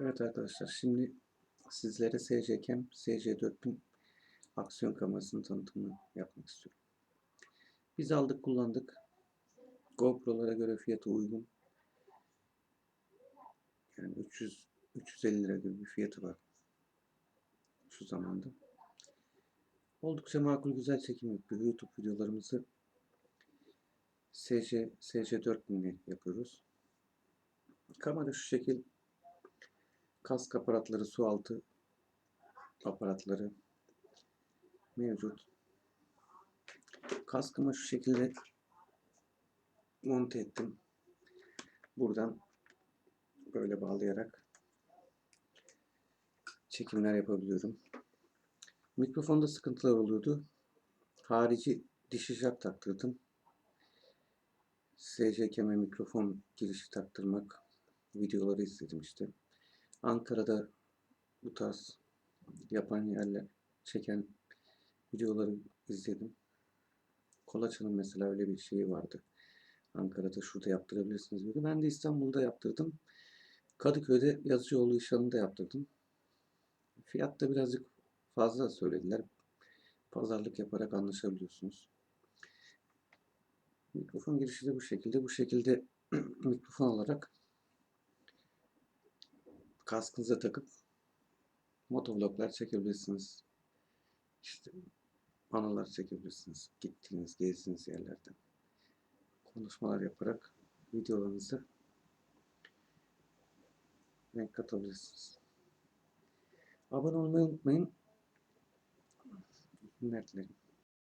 Evet arkadaşlar şimdi sizlere SC Cam SC4000 aksiyon kamerasının tanıtımını yapmak istiyorum. Biz aldık kullandık. GoPro'lara göre fiyatı uygun. Yani 300 350 lira gibi bir fiyatı var. Şu zamanda. Oldukça makul güzel çekim yapıyor. YouTube videolarımızı SC SC4000 ile yapıyoruz. Kamera şu şekil kask aparatları, su altı aparatları mevcut. Kaskımı şu şekilde monte ettim. Buradan böyle bağlayarak çekimler yapabiliyorum. Mikrofonda sıkıntılar oluyordu. Harici dişi jack taktırdım. SC keme mikrofon girişi taktırmak videoları izledim işte. Ankara'da bu tarz yapan yerler çeken videoları izledim. Kolaçan'ın mesela öyle bir şeyi vardı. Ankara'da şurada yaptırabilirsiniz dedi. Ben de İstanbul'da yaptırdım. Kadıköy'de Yazıcıoğlu İşhan'ında yaptırdım. Fiyat da birazcık fazla söylediler. Pazarlık yaparak anlaşabiliyorsunuz. Mikrofon girişi de bu şekilde. Bu şekilde mikrofon olarak kaskınıza takıp motovloglar çekebilirsiniz. İşte anılar çekebilirsiniz. Gittiğiniz, gezdiğiniz yerlerden. Konuşmalar yaparak videolarınızı renk katabilirsiniz. Abone olmayı unutmayın. İyi dilerim.